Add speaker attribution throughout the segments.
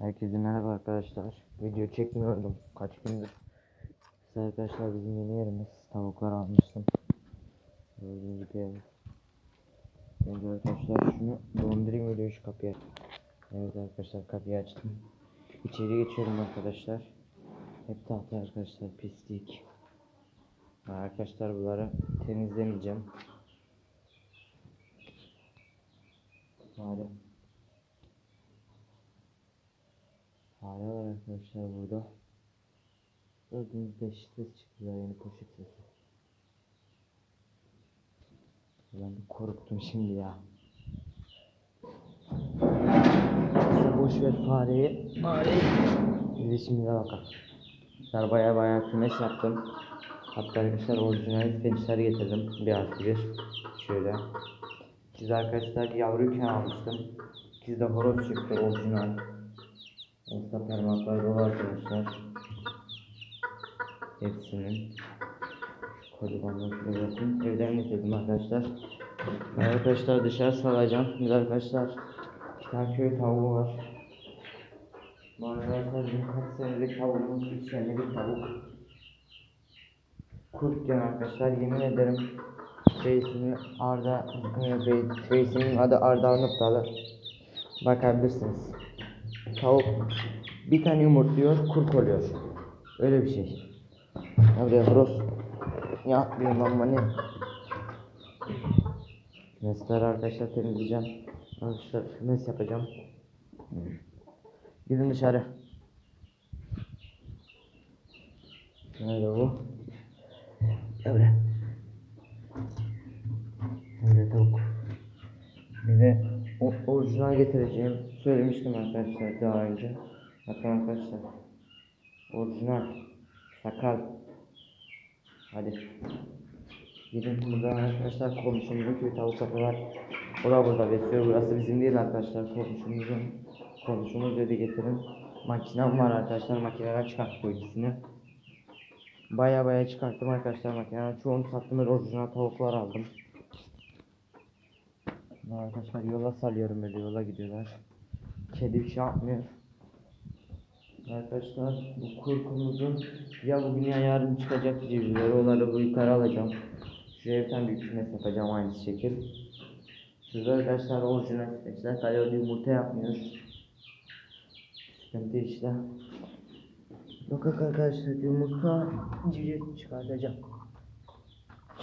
Speaker 1: Herkese merhaba arkadaşlar. Video çekmiyordum kaç gündür. İşte arkadaşlar bizim yeni yerimiz. Tavuklar almıştım. Gördüğünüz gibi. Önce arkadaşlar şunu dondurayım öyle şu kapıyı. Evet arkadaşlar kapıyı açtım. İçeri geçiyorum arkadaşlar. Hep tahta arkadaşlar pislik. Arkadaşlar bunları temizlemeyeceğim. Hadi. Hala var arkadaşlar burada. Gördüğünüz beş ses çıktı daha yeni poşet sesi. Ben bir korktum şimdi ya. Neyse boş ver fareyi. Fareyi. De bakalım. Arkadaşlar baya baya kümes yaptım. Hatta arkadaşlar orijinal fençler getirdim. Bir artı bir. Şöyle. İkiz arkadaşlar yavruyken almıştım. İkiz de horoz çıktı orijinal. Orta parmaklar dolu arkadaşlar. Hepsinin. Kolibanları şuraya bakın. Evden getirdim arkadaşlar. Arkadaşlar dışarı salacağım. Şimdi arkadaşlar bir tane köy tavuğu var. Bu arkadaşlar benim kaç senelik tavuğum, 3 senelik tavuk. Kurtken arkadaşlar yemin ederim Reisinin Arda Reisinin adı Arda Arnavutlu Bakabilirsiniz. Tavuk bir tane yumurtluyor, kurk oluyor. Öyle bir şey. Oraya horoz. Ya bir mamma ne? Mesler arkadaşlar temizleyeceğim. Arkadaşlar mes yapacağım. Gidin dışarı. Nerede bu? Evet. Orijinal getireceğim. Söylemiştim arkadaşlar daha önce. Bakın arkadaşlar. Orijinal. Sakal. Hadi. Gidin buradan arkadaşlar komşumuzun köy tavuk satıyorlar. O da burada besliyor. Burası bizim değil arkadaşlar. Komşumuzun. Komşumuz dedi getirin. Makinem var arkadaşlar. Makineden çıkarttık bu ikisini. Baya baya çıkarttım arkadaşlar makineden. Çoğunu sattım. Orijinal tavuklar aldım. Arkadaşlar yola salıyorum böyle yola gidiyorlar. Kedi bir şey yapmıyor. Arkadaşlar bu kurkumuzun ya bugün ya yarın çıkacak civcivleri onları bu yukarı alacağım. Şuraya bir tane büyük kümes yapacağım aynı şekil. Şurada arkadaşlar orijinal arkadaşlar kalori yumurta yapmıyor. Sıkıntı işte. Yok arkadaşlar yumurta civciv çıkartacağım.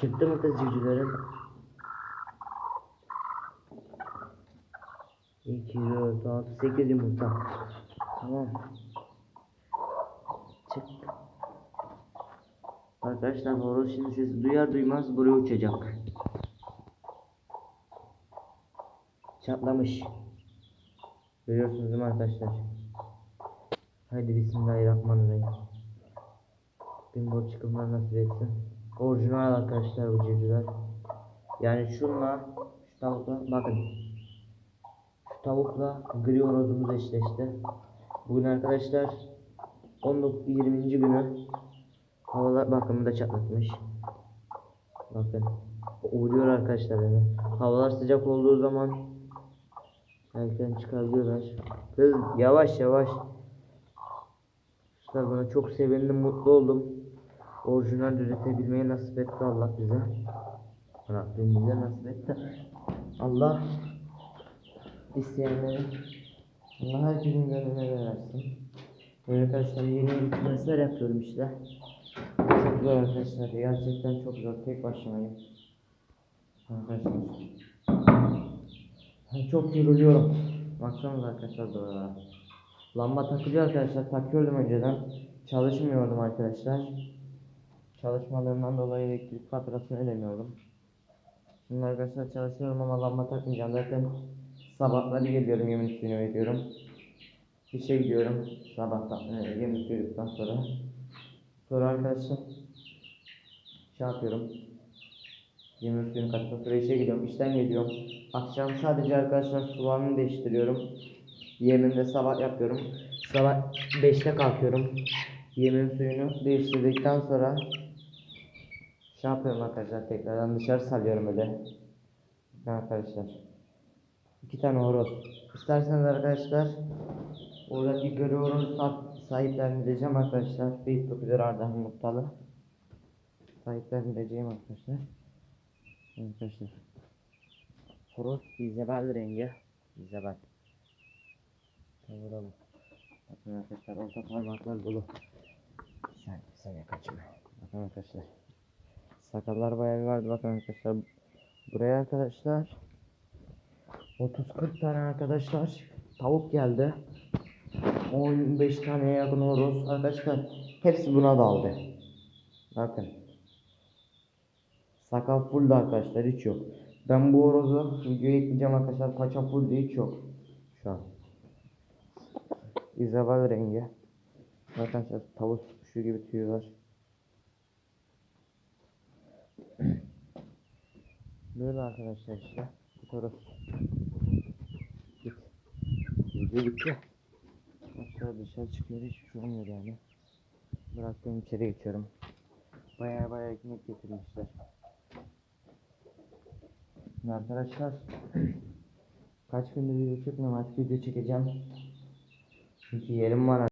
Speaker 1: Çıktı mı kız civcivlerin? 2, 4, 6, 8 yumurta. Tamam. Çıktı. Arkadaşlar horoz şimdi sesi duyar duymaz buraya uçacak. Çatlamış. Görüyorsunuz değil mi arkadaşlar? Haydi bismillahirrahmanirrahim. Bin borç çıkımlar nasip etsin. Orijinal arkadaşlar bu civcivler. Yani şunla şu tavukla bakın. Tavukla gri horozumuz eşleşti. Bugün arkadaşlar 19 20. günü havalar bakın bu da çatlatmış. Bakın uğruyor arkadaşlar yani. Havalar sıcak olduğu zaman erken çıkabiliyorlar. Kız yavaş yavaş. İşte buna çok sevindim, mutlu oldum. Orijinal üretebilmeyi nasip etti Allah bize. Rabbim bize nasip etti. Allah isteyenleri Allah herkesin gönlüne versin. Böyle arkadaşlar yeni dersler yapıyorum işte. Çok zor arkadaşlar. Gerçekten çok zor. Tek başımayım. Arkadaşlar. Ben çok yoruluyorum. Baksanıza arkadaşlar doğru. Lamba takılıyor arkadaşlar. Takıyordum önceden. Çalışmıyordum arkadaşlar. Çalışmalarından dolayı elektrik faturasını ödemiyordum. Şimdi arkadaşlar çalışıyorum ama lamba takmayacağım. Zaten sabahları geliyorum yemin suyunu veriyorum. İşe gidiyorum sabahtan e, yemin suyuduktan sonra. Sonra arkadaşlar şey yapıyorum. Yemin suyunu kaçmak sonra işe gidiyorum. İşten geliyorum. Akşam sadece arkadaşlar sularını değiştiriyorum. Yeminde sabah yapıyorum. Sabah 5'te kalkıyorum. Yemin suyunu değiştirdikten sonra şey yapıyorum arkadaşlar tekrardan dışarı salıyorum öyle. Arkadaşlar. İki tane horoz. İsterseniz arkadaşlar oradaki Buradaki görüyoruz sahiplendireceğim arkadaşlar. Facebook üzeri Ardahan Muttalı. Sahiplendireceğim arkadaşlar. Arkadaşlar. Horoz İzabel rengi. İzabel. Kavuralım. Bakın arkadaşlar orta parmaklar dolu. Bir saniye kaçma. Bakın arkadaşlar. Sakallar bayağı bir vardı bakın arkadaşlar. Buraya arkadaşlar 30-40 tane arkadaşlar tavuk geldi. 15 taneye yakın horoz arkadaşlar. Hepsi buna daldı. Bakın. Sakal full arkadaşlar hiç yok. Ben bu horozu videoya ekleyeceğim arkadaşlar. Paça full hiç yok. Şu an. İzabel rengi. Arkadaşlar tavuk kuşu gibi tüyü var. Böyle arkadaşlar işte. Bu taraf. Git. Video bitti. Arkadaşlar dışarı çıkmıyor hiçbir şey olmuyor yani. Bıraktım içeri geçiyorum. Baya baya ekmek getirmişler. Şimdi arkadaşlar kaç gündür video çekmiyorum artık video çekeceğim. Çünkü yerim var